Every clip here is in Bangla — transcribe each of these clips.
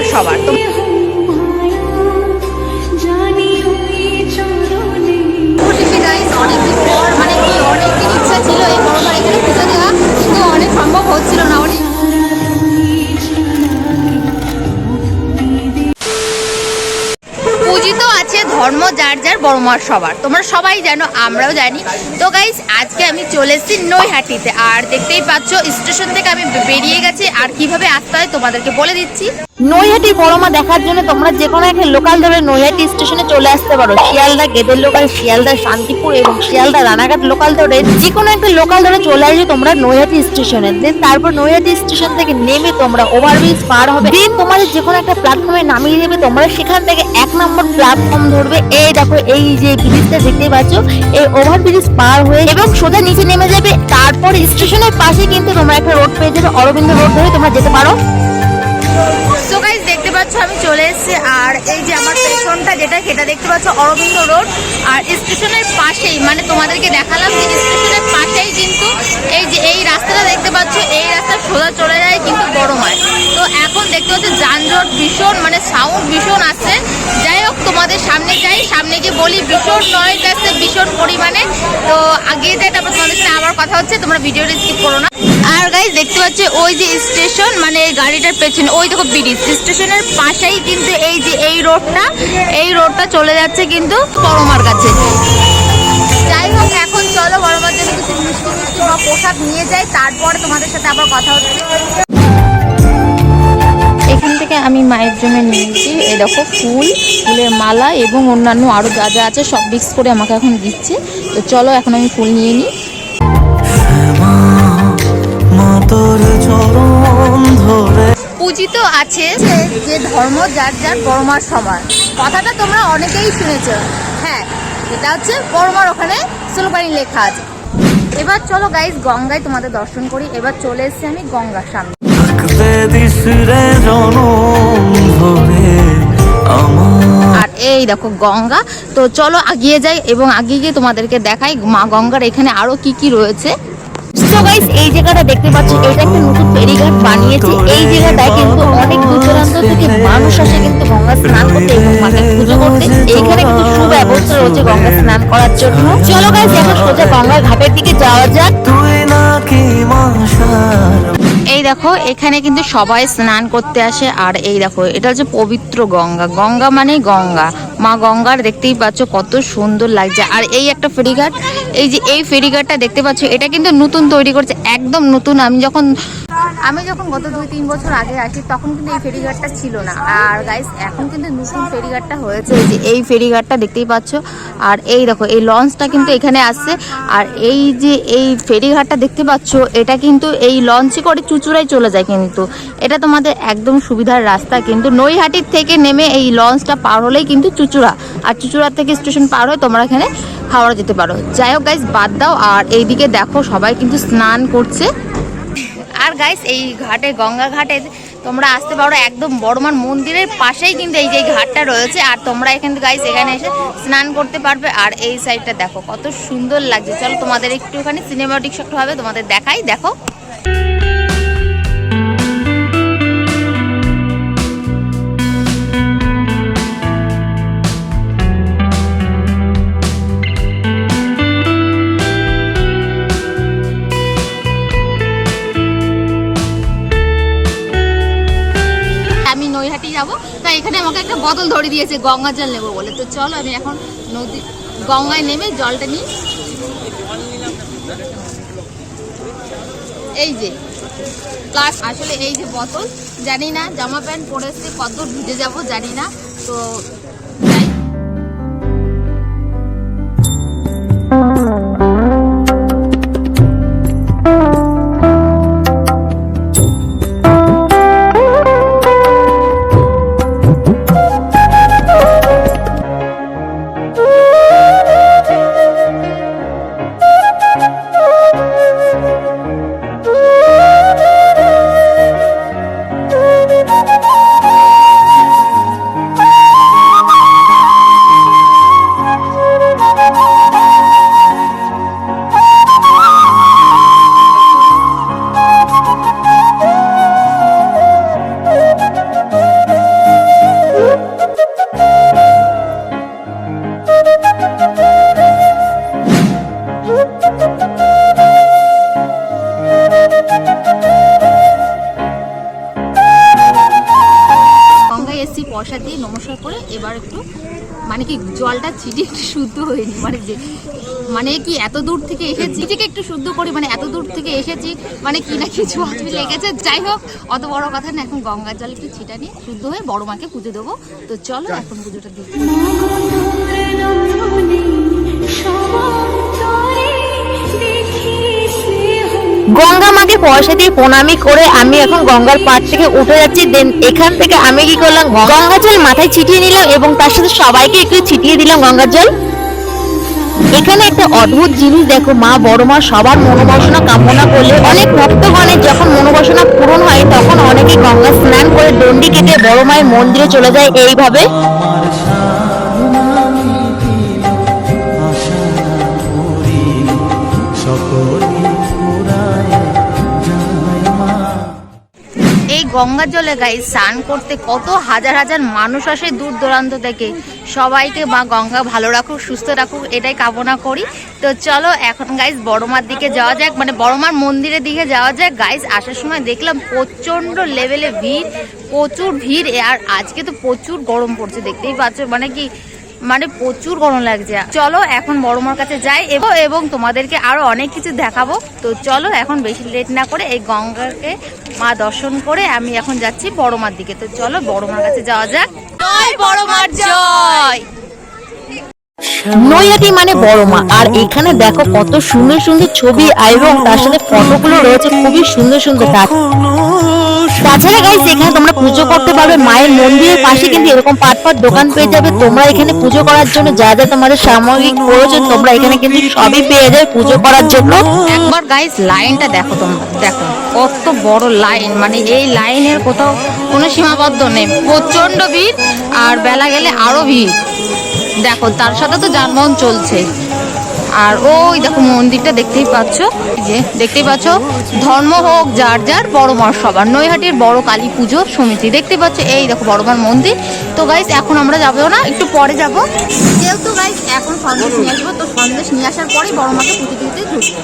মার সবার। অনেকদিন পর মানে অনেকদিন ইচ্ছা ছিল এই বড় এখানে পুজো দেওয়া কিন্তু অনেক সম্ভব হচ্ছিল না অনেক পূজিত আছে ধর্ম যার যার বড় মার সবার। তোমরা সবাই জানো আমরাও জানি। তো গাইস আজকে আমি চলে এসেছি নৈহাটিতে। আর দেখতেই পাচ্ছ স্টেশন থেকে আমি বেরিয়ে গেছি। আর কীভাবে আসতে হয় তোমাদেরকে বলে দিচ্ছি। নৈহাটি বড়মা দেখার জন্য তোমরা যে কোনো একটা লোকাল ধরে নৈহাটি স্টেশনে চলে আসতে পারো। শিয়ালদা গেদের লোকাল শিয়ালদা শান্তিপুর এবং শিয়ালদা রানাঘাট লোকাল ধরে যে কোনো একটা লোকাল ধরে চলে আসবে তোমরা নৈহাটি স্টেশনে দেন তারপর নৈহাটি স্টেশন থেকে নেমে তোমরা ওভারব্রিজ পার হবে। দেন তোমাদের যে কোনো একটা প্ল্যাটফর্মে নামিয়ে দেবে, তোমরা সেখান থেকে এক নম্বর প্ল্যাটফর্ম ধরবে। এই দেখো, এই যে ব্রিজটা দেখতেই পাচ্ছ, এই ওভারব্রিজ পার হয়ে এবং সোজা নিচে নেমে যাবে। তারপর স্টেশনের পাশে কিন্তু তোমরা একটা রোড পেয়ে যাবে, অরবিন্দ রোড ধরে তোমরা যেতে পারো। সো গাইস দেখতে পাচ্ছ আমি চলে এসেছি আর এই যে আমার পেছনটা যেটা, সেটা দেখতে পাচ্ছ অরবিন্দ রোড। আর স্টেশনের পাশেই মানে তোমাদেরকে দেখালাম যে স্টেশনের পাশেই কিন্তু এই যে, এই রাস্তাটা দেখতে পাচ্ছ, এই রাস্তা সোজা চলে যায় কিন্তু বড় হয়। তো দেখতে পাচ্ছ যানজট ভীষণ মানে সাউন্ড ভীষণ আসছে। যাই হোক, তোমাদের সামনে যাই, সামনে গিয়ে বলি, ভীষণ নয়েজ আসছে, ভীষণ পরিমাণে। তো আগে যাই, তারপর তোমাদের সাথে আবার কথা হচ্ছে, তোমরা ভিডিওটা স্কিপ করো না। আর গাইজ দেখতে পাচ্ছ ওই যে স্টেশন মানে এই গাড়িটার পেছনে, ওই দেখো ব্রিজ। স্টেশনের পাশেই কিন্তু এই যে এই রোডটা এই রোডটা চলে যাচ্ছে কিন্তু বড়মার কাছে। যাই হোক, এখন চলো বড়মার জন্য কিছু মিষ্টি মিষ্টি বা পোশাক নিয়ে যাই, তারপরে তোমাদের সাথে আবার কথা হচ্ছে। আমি মায়ের জন্য নিয়েছি। এই দেখো ফুল, ফুলের মালা এবং অন্যান্য আরও যা যা আছে সব মিক্স করে আমাকে এখন দিচ্ছে। তো চলো এখন আমি ফুল নিয়ে নিই। পূজিত আছে যে ধর্ম, যার যার বড়মার সমান। কথাটা তোমরা অনেকেই শুনেছো। হ্যাঁ এটা হচ্ছে বড়মার ওখানে সুলবানি লেখা আছে। এবার চলো গাইজ গঙ্গায় তোমাদের দর্শন করি। এবার চলে এসেছি আমি গঙ্গার সামনে। দিস রে জনম ধরে আমার আর এই দেখো গঙ্গা। তো চলো আগিয়ে যাই এবং আগিয়ে গিয়ে তোমাদেরকে দেখাই মা গঙ্গার এখানে আরও কি কি রয়েছে। এই জায়গাটা দেখতে পাচ্ছ এটা একটা নতুন ফেরিঘাট বানিয়েছে। এই জায়গাটায় কিন্তু অনেক দূর দূরান্ত থেকে মানুষ আসে কিন্তু গঙ্গা স্নান করতে এবং মাকে পুজো করতে। এইখানে কিন্তু সুব্যবস্থা রয়েছে গঙ্গা স্নান করার জন্য। চলো গাইস এখন সোজা গঙ্গার ঘাটের দিকে যাওয়া যাক। এই দেখো, এখানে কিন্তু সবাই স্নান করতে আসে, আর এই দেখো, এটা হচ্ছে পবিত্র গঙ্গা। গঙ্গা মানে গঙ্গা। মা গঙ্গার দেখতেই পাচ্ছ কত সুন্দর লাগছে। আর এই একটা ফেরিঘাট, এই যে এই ফেরিঘাটটা দেখতে পাচ্ছ, এটা কিন্তু নতুন তৈরি করছে, একদম নতুন। আমি যখন আমি যখন গত দুই তিন বছর আগে আসি তখন কিন্তু এই ফেরিঘাটটা ছিল না। আর গাইস এখন কিন্তু নতুন ফেরিঘাটটা হয়েছে। এই যে এই ফেরিঘাটটা দেখতেই পাচ্ছ। আর এই দেখো, এই লঞ্চটা কিন্তু এখানে আসছে। আর এই যে এই ফেরিঘাটটা দেখতে পাচ্ছ, এটা কিন্তু এই লঞ্চে করে চুচুড়ায় চলে যায় কিন্তু। এটা তোমাদের একদম সুবিধার রাস্তা কিন্তু। নৈহাটির থেকে নেমে এই লঞ্চটা পার হলেই কিন্তু চুচুড়া। আর চুচুড়া থেকে স্টেশন পার হয়ে তোমরা এখানে হাওড়া যেতে পারো। যাই হোক গাইস বাদ দাও আর এইদিকে দেখো সবাই কিন্তু স্নান করছে। আর গাইস এই ঘাটে, গঙ্গা ঘাটে তোমরা আসতে পারো একদম বড়মান মন্দিরের পাশেই কিন্তু এই যে ঘাটটা রয়েছে। আর তোমরা এখানে গাইস এখানে এসে স্নান করতে পারবে। আর এই সাইডটা দেখো, কত সুন্দর লাগছে। চলো তোমাদের একটুখানি সিনেমাটিক শট হবে, তোমাদের দেখাই, দেখো। বোতল ধরে দিয়েছে গঙ্গা জল নেব বলে। তো চলো, আমি এখন নদী, গঙ্গায় নেমে জলটা নিই। এই যে প্লাস আসলে এই যে বোতল জানি না, জামা প্যান্ট পরে কত ভিজে যাব জানি না। তো জলটা ছিটিয়ে একটু শুদ্ধ হয়নি। মানে যে মানে কি এত দূর থেকে এসেছি? থেকে একটু শুদ্ধ করি মানে এত দূর থেকে এসেছি মানে কি না কিছু আসবে লেগেছে। যাই হোক অত বড় কথা না এখন গঙ্গার জল একটু ছিটা নিয়ে শুদ্ধ হয়ে বড় মাকে পুজো দেবো। তো চলো এখন পুজোটা দিই। গঙ্গা মাকে পয়সা দিয়ে প্রণামি করে আমি এখন গঙ্গার পাড় থেকে উঠে যাচ্ছি দেন এখান থেকে আমি কি করলাম? গঙ্গা জল মাথায় ছিটিয়ে নিলাম এবং তার সাথে সবাইকে একটু ছিটিয়ে দিলাম গঙ্গার জল। এখানে একটা অদ্ভুত জিনিস দেখো, মা বড় মা সবার মনোবাসনা কামনা করলে অনেক ভক্তগণের যখন মনোবাসনা পূরণ হয়, তখন অনেকে গঙ্গা স্নান করে দণ্ডি কেটে বড় মায়ের মন্দিরে চলে যায়, এইভাবে। এই গঙ্গার জলে গাই স্নান করতে কত হাজার হাজার মানুষ আসে দূর দূরান্ত থেকে। সবাইকে মা গঙ্গা ভালো রাখুক, সুস্থ রাখুক, এটাই কামনা করি। তো চলো এখন গাইজ বড়মার দিকে যাওয়া যাক মানে বড়মার মন্দিরের দিকে যাওয়া যাক। গাইস আসার সময় দেখলাম প্রচণ্ড লেভেলে ভিড়, প্রচুর ভিড়। আর আজকে তো প্রচুর গরম পড়ছে, দেখতেই পাচ্ছ মানে কি মানে প্রচুর গরম লাগছে। চলো এখন বড়মার কাছে যাই এবং তোমাদেরকে আরও অনেক কিছু দেখাবো। তো চলো এখন বেশি লেট না করে এই গঙ্গাকে মা দর্শন করে আমি এখন যাচ্ছি বড়মার দিকে। তো চলো বড়মার কাছে যাওয়া যাক। জয় বড়মার জয়! নৈহাটি মানে বড় মা আর এখানে দেখো কত সুন্দর সুন্দর ছবি এবং তার সাথে ফটোগুলো রয়েছে, খুবই সুন্দর সুন্দর তা- তাছাড়া গাইস এখানে তোমরা পুজো করতে পারবে, মায়ের মন্দিরের পাশে কিন্তু এরকম পাট দোকান পেয়ে যাবে। তোমরা এখানে পুজো করার জন্য যা যা তোমাদের সামগ্রিক প্রয়োজন, তোমরা এখানে কিন্তু সবই পেয়ে যাবে পুজো করার জন্য। একবার গাইস লাইনটা দেখো তোমরা, দেখো, কত বড় লাইন মানে এই লাইনের কোথাও কোনো সীমাবদ্ধ নেই। প্রচণ্ড ভিড়, আর বেলা গেলে আরও ভিড়। দেখো, তার সাথে তো যানবাহন চলছে। আর ওই দেখো, মন্দিরটা দেখতেই পাচ্ছ। যে, দেখতেই পাচ্ছ, ধর্ম হোক, যার যার, বড় মার সবার। নৈহাটির বড় কালী পুজো সমিতি, দেখতে পাচ্ছ? এই দেখো, বড় মার মন্দির। তো গাইস এখন আমরা যাব না, একটু পরে যাব। যেহেতু গাইস এখন সন্দেশ নিয়ে আসব, তো সন্দেশ নিয়ে আসার পরেই বড় মাকে পুজো দিতে ঢুকবো।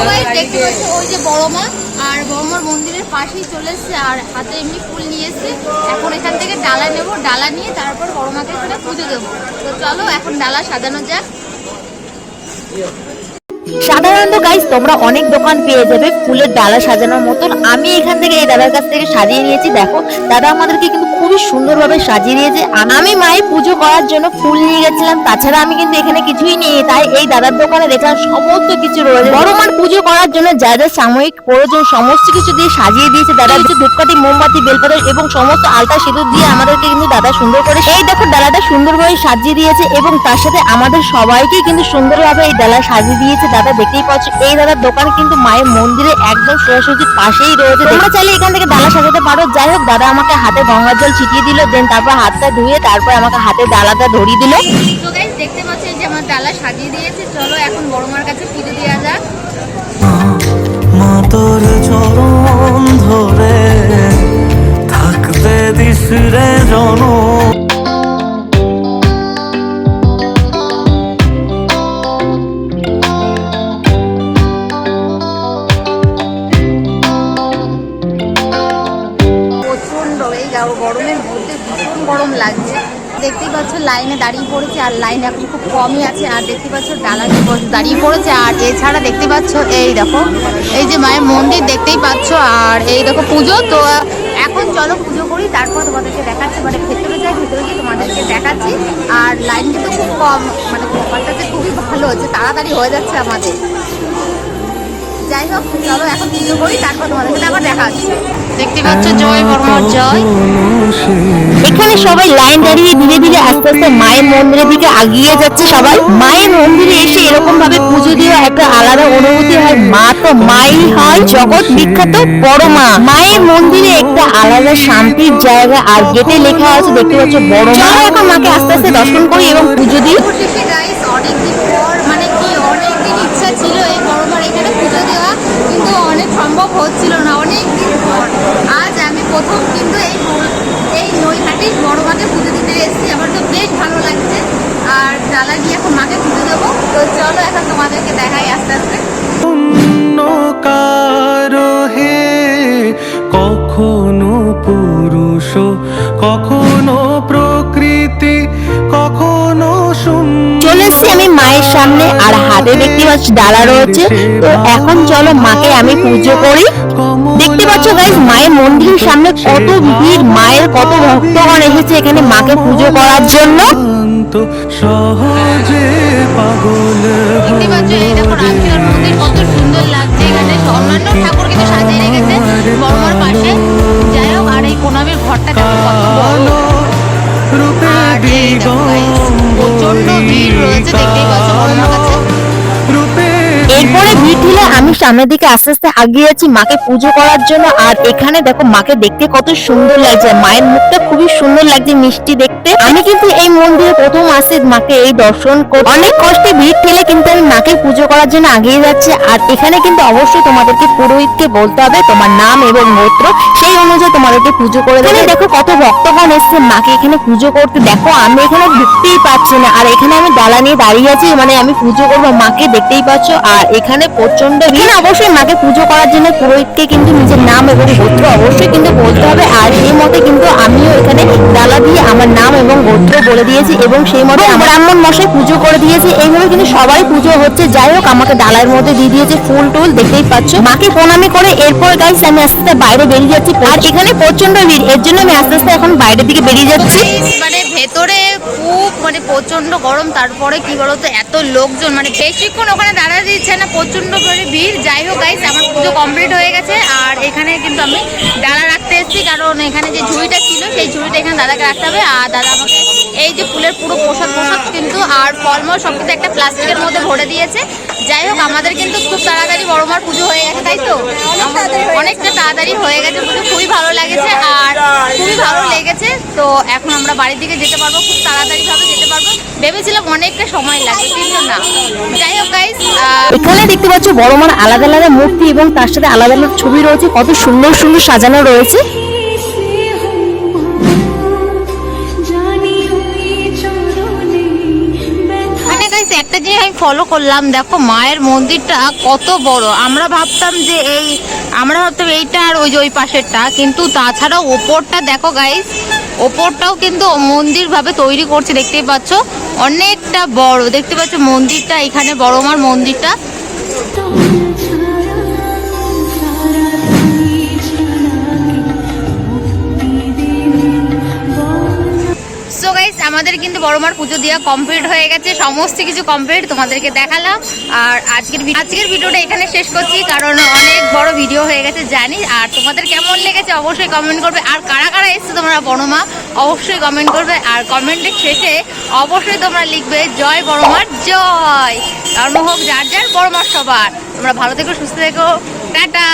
সবাই দেখতে পাচ্ছ ওই যে বড় মা আর মন্দিরের পাশেই চলে এসছে আর হাতে এমনি ফুল নিয়ে এসছে। এখন এখান থেকে ডালা নেব ডালা নিয়ে তারপর বড় মাকে এখানে পুজো দেবো। তো চলো এখন ডালা সাজানো যাক। সাধারণত গাইস তোমরা অনেক দোকান পেয়ে যাবে ফুলের ডালা সাজানোর মতন। আমি এখান থেকে এই দাদার কাছ থেকে সাজিয়ে নিয়েছি, দেখো। দাদা আমাদেরকে কিন্তু খুবই সুন্দরভাবে সাজিয়ে দিয়েছে আমি মায়ের পুজো করার জন্য ফুল নিয়ে গেছিলাম, তাছাড়া আমি কিন্তু এখানে কিছুই নিয়ে তাই এই দাদার দোকানে দেখলাম সমস্ত কিছু রয়েছে। বড় মার পুজো করার জন্য যা যা সাময়িক প্রয়োজন, সমস্ত কিছু দিয়ে সাজিয়ে দিয়েছে দাদা। কিছু ধূপকাঠি, মোমবাতি বেলপাতা এবং সমস্ত আলতা সিঁদুর দিয়ে আমাদেরকে কিন্তু দাদা সুন্দর করে এই দেখো ডালাটা সুন্দরভাবে সাজিয়ে দিয়েছে এবং তার সাথে আমাদের সবাইকে কিন্তু সুন্দরভাবে এই ডালা সাজিয়ে দিয়েছে দাদা দেখতেই পাচ্ছ এই দাদার দোকান কিন্তু মায়ের মন্দিরে একদম সোজাসুজি পাশেই রয়েছে। তোমরা চাইলে এখান থেকে ডালা সাজাতে পারো। যাই হোক দাদা আমাকে হাতে গঙ্গার জল ছিটিয়ে দিল দেন তারপর হাতটা ধুয়ে তারপর আমাকে হাতে ডালাটা ধরিয়ে দিল। তো গাইস দেখতে পাচ্ছ এই যে আমার ডালা সাজিয়ে দিয়েছে। চলো এখন বড় মার কাছে পুজো দেওয়া যাক। মা তোর চরণ ধরে থাকতে দিস রে জনম। দেখতেই পাচ্ছ, লাইনে দাঁড়িয়ে পড়েছে আর লাইন এখন খুব কমই আছে। আর দেখতে পাচ্ছ ডালা দাঁড়িয়ে পড়েছে। আর এছাড়া দেখতে পাচ্ছ, এই দেখো, এই যে মায়ের মন্দির দেখতেই পাচ্ছ। আর এই দেখো পুজো, তো, এখন চলো পুজো করি, তারপর তোমাদেরকে দেখাচ্ছি। মানে ভেতরে যাই, ভেতরে গিয়ে তোমাদেরকে দেখাচ্ছি। আর লাইন কিন্তু খুব কম মানে ব্যাপারটাতে খুবই ভালো হচ্ছে তাড়াতাড়ি হয়ে যাচ্ছে আমাদের। যাই হোক চলো এখন পুজো করি তারপর তোমাদেরকে আবার দেখাচ্ছি দেখতে পাচ্ছ জয় বর্মার জয়। এখানে সবাই লাইন দাঁড়িয়ে ধীরে ধীরে আস্তে আস্তে মায়ের মন্দিরের দিকে আগিয়ে যাচ্ছে সবাই। মায়ের মন্দিরে এসে এরকম ভাবে পুজো দেওয়া একটা আলাদা অনুভূতি হয়। মা তো মাই হয় জগৎ বিখ্যাত বড় মা মায়ের মন্দিরে একটা আলাদা শান্তির জায়গা আর গেটে লেখা আছে দেখতে পাচ্ছ বড় মা এখন মাকে আস্তে আস্তে দর্শন করি এবং পুজো দিই অবশেষে গাইস অনেকদিন পর মানে কি অনেকদিন ইচ্ছা ছিল এই বড়মার এখানে পুজো দেওয়া কিন্তু অনেক সম্ভব হচ্ছিল না অনেক দিন পর আজ আমি প্রথম কিন্তু এই ব- এই বড়মাকে পুজো দিতে এসেছি আমার তো বেশ ভালো লাগছে। আর ডালা নিয়ে এখন মাকে পুজো দেবো। তো চলো এখন তোমাদেরকে দেখাই আস্তে আস্তে। হে কখনো পুরুষ কখনো প্রকৃতি কখনো চলে এসেছি আমি মায়ের সামনে। হাতে দেখতে পাচ্ছ ডালা রয়েছে। তো এখন চলো মাকে আমি পুজো করি। দেখতে পাচ্ছ গাইজ মায়ের মন্দিরের সামনে কত ভিড়, মায়ের কত ভক্তগণ এসেছে এখানে মাকে পুজো করার জন্য। সহজে সামনের দিকে আস্তে আস্তে আগিয়ে যাচ্ছি, মাকে পুজো করার জন্য। আর এখানে দেখো, মাকে দেখতে কত সুন্দর লাগছে। মায়ের মুখটা খুবই সুন্দর লাগছে মিষ্টি দেখতে। আমি কিন্তু এই মন্দিরে প্রথম আসি মাকে এই দর্শন অনেক কষ্টে ভিড় ঠেলে কিন্তু আমি মাকে পুজো করার জন্য আগিয়ে যাচ্ছি। আর এখানে কিন্তু অবশ্যই তোমাদেরকে পুরোহিতকে বলতে হবে, তোমার নাম এবং গোত্র সেই অনুযায়ী তোমাদেরকে পুজো করে দেবে। দেখো কত ভক্তগণ এসছে, মাকে এখানে পুজো করতে। দেখো, আমি এখানে ঢুকতেই পারছি না। আর এখানে আমি ডালা নিয়ে দাঁড়িয়ে আছি মানে আমি পুজো করব। মাকে দেখতেই পাচ্ছ। আর এখানে প্রচণ্ড এখানে অবশ্যই মাকে পুজো করার জন্য পুরোহিতকে কিন্তু নিজের নাম এবং গোত্র অবশ্যই কিন্তু বলতে হবে। আর সেই মতে কিন্তু আমিও এখানে ডালা দিয়ে আমার নাম এবং গোত্র বলে দিয়েছি এবং সেই মতে আমার ব্রাহ্মণ মশাই পুজো করে দিয়েছে। এইভাবে কিন্তু সবাই পুজো হচ্ছে। যাই হোক আমাকে ডালার মধ্যে দিয়ে দিয়েছে ফুল টুল দেখতেই পাচ্ছ। মাকে প্রণামি করে এরপর গাইস আমি আস্তে আস্তে বাইরে বেরিয়ে যাচ্ছি। আর এখানে প্রচণ্ড ভিড় এর জন্য আমি আস্তে আস্তে এখন বাইরের দিকে বেরিয়ে যাচ্ছি। মানে ভেতরে মানে প্রচণ্ড গরম, তারপরে কি বলতো, এত লোকজন মানে বেশিক্ষণ ওখানে দাঁড়াতে দিচ্ছে না প্রচণ্ড করে ভিড়। যাই হোক গাইস আমার পুজো কমপ্লিট হয়ে গেছে। আর এখানে কিন্তু আমি ডালা রাখতে এসেছি, কারণ এখানে যে ঝুড়িটা ছিল, সেই ঝুড়িটা এখানে দাদাকে রাখতে হবে। আর দাদা আমাকে এই যে ফুলের পুরো প্রসাদ প্রসাদ কিন্তু আর ফলমূল সব কিছু একটা প্লাস্টিকের মধ্যে ভরে দিয়েছে। যাই হোক, আমাদের কিন্তু খুব তাড়াতাড়ি বড় মার পুজো হয়ে গেছে, তাই তো? অনেকটা তাড়াতাড়ি হয়ে গেছে পুজো, খুবই ভালো লাগেছে, আর খুবই ভালো লেগেছে। তো এখন আমরা বাড়ির দিকে যেতে পারব খুব তাড়াতাড়ি ভাবে যেতে পারব। ভেবেছিলাম অনেকটা সময় লাগবে কিন্তু না। যাই হোক গাইস এখানে দেখতে পাচ্ছ বড় মার আলাদা আলাদা মূর্তি এবং তার সাথে আলাদা আলাদা ছবি রয়েছে কত সুন্দর সুন্দর সাজানো রয়েছে। মানে একটা জিনিস আমি ফলো করলাম দেখো মায়ের মন্দিরটা কত বড়। আমরা ভাবতাম যে এই আমরা ভাবতাম এইটা আর ওই যে ওই পাশেরটা কিন্তু তাছাড়াও ওপরটা দেখো গাইস ওপরটাও কিন্তু মন্দির ভাবে তৈরি করছে, দেখতেই পাচ্ছ। অনেকটা বড়, দেখতে পাচ্ছ মন্দিরটা, এখানে বড় মার মন্দিরটা। সো গাইস আমাদের কিন্তু বড় বড়মার পুজো দেওয়া কমপ্লিট হয়ে গেছে। সমস্ত কিছু কমপ্লিট তোমাদেরকে দেখালাম। আর আজকের আজকের ভিডিওটা এখানে শেষ করছি, কারণ অনেক বড় ভিডিও হয়ে গেছে, জানি। আর তোমাদের কেমন লেগেছে অবশ্যই কমেন্ট করবে। আর কারা কারা এসছো তোমরা বড়মা অবশ্যই কমেন্ট করবে। আর কমেন্টের শেষে অবশ্যই তোমরা লিখবে, জয় বড়মার জয়! ধর্ম হোক, যার যার বড়মার সবার। তোমরা ভালো থেকো, সুস্থ থেকো। টাটা!